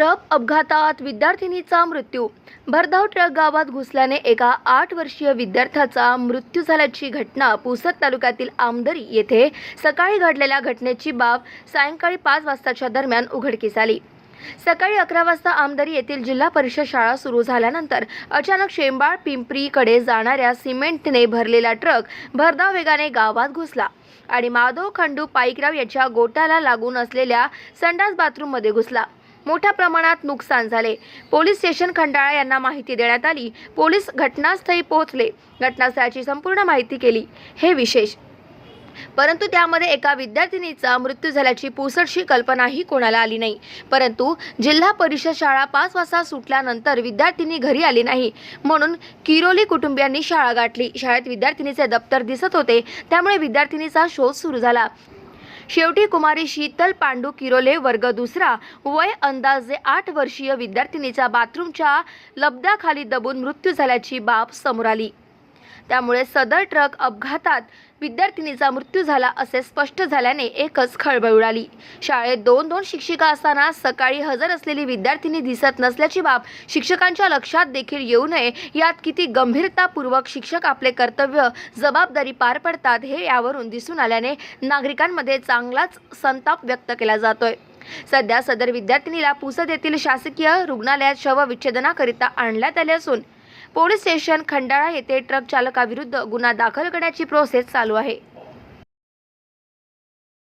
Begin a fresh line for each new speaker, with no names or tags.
Truck अपघातात विद्यार्थिनीचा मृत्यू. भरधाव ट्रक गावात घुसल्याने एका आठ वर्षीय विद्यार्थ्याचा मृत्यू झाल्याची घटना पुसद तालुक्यातील आमदरी येथे सकाळी घडलेल्या घटनेची बाब सायंकाळी पाच वाजताच्या दरम्यान उघडकीस आली. सकाळी अकरा वाजता आमदरी येथील जिल्हा परिषद शाळा सुरू झाल्यानंतर अचानक शेंबाळ पिंपरीकडे जाणाऱ्या सिमेंटने भरलेला ट्रक भरधाव वेगाने गावात घुसला आणि माधव खंडू पाईकराव याच्या गोट्याला लागून असलेल्या संडास बाथरूममध्ये घुसला. मोठ्या प्रमाणात नुकसान झाले. पोलीस स्टेशन खंडाळा यांना माहिती देण्यात आली. पोलीस घटनास्थळी पोहोचले. घटनास्थळाची संपूर्ण माहिती केली. हे विशेष. परंतु त्यामध्ये एका विद्यार्थिनीचा मृत्यू झाल्याची पुसटशी कल्पनाही कोणाला आली नाही. परंतु जिल्हा परिषद शाळा पाच वाजता सुटल्यानंतर विद्यार्थिनी घरी आली नाही. म्हणून किरोली कुटुंबियांनी शाळा गाठली. शाळेत विद्यार्थिनीचे दप्तर दिसत होते. त्यामुळे विद्यार्थिनीचा शोध सुरू झाला. शेवटी कुमारी शीतल पांडू किरोले वर्ग दुसरा. वय अंदाजे आठ वर्षीय विद्यार्थिनीचा बाथरूमच्या लब्धाखाली दबून मृत्यू झाल्याची बाब समोर आली. त्यामुळे सदर ट्रक अपघातात विद्यार्थिनीचा मृत्यू झाला असे स्पष्ट झाल्याने एकच खळबळ उडाली. शाळेत दोन दोन शिक्षिका असताना सकाळी हजर असलेली विद्यार्थिनी दिसत नसल्याची बाब शिक्षकांच्या लक्षात देखील येऊ नये यात किती गंभीरतापूर्वक शिक्षक आपले कर्तव्य जबाबदारी पार पडतात हे यावरून दिसून आल्याने नागरिकांमध्ये चांगलाच संताप व्यक्त केला जातोय. सध्या सदर विद्यार्थिनीला पुसद येथील शासकीय रुग्णालयात शवविच्छेदनाकरिता आणण्यात आले असून पोलीस स्टेशन खंडाळा येथे ट्रक चालकाविरुद्ध गुन्हा दाखल करण्याची प्रोसेस चालू आहे.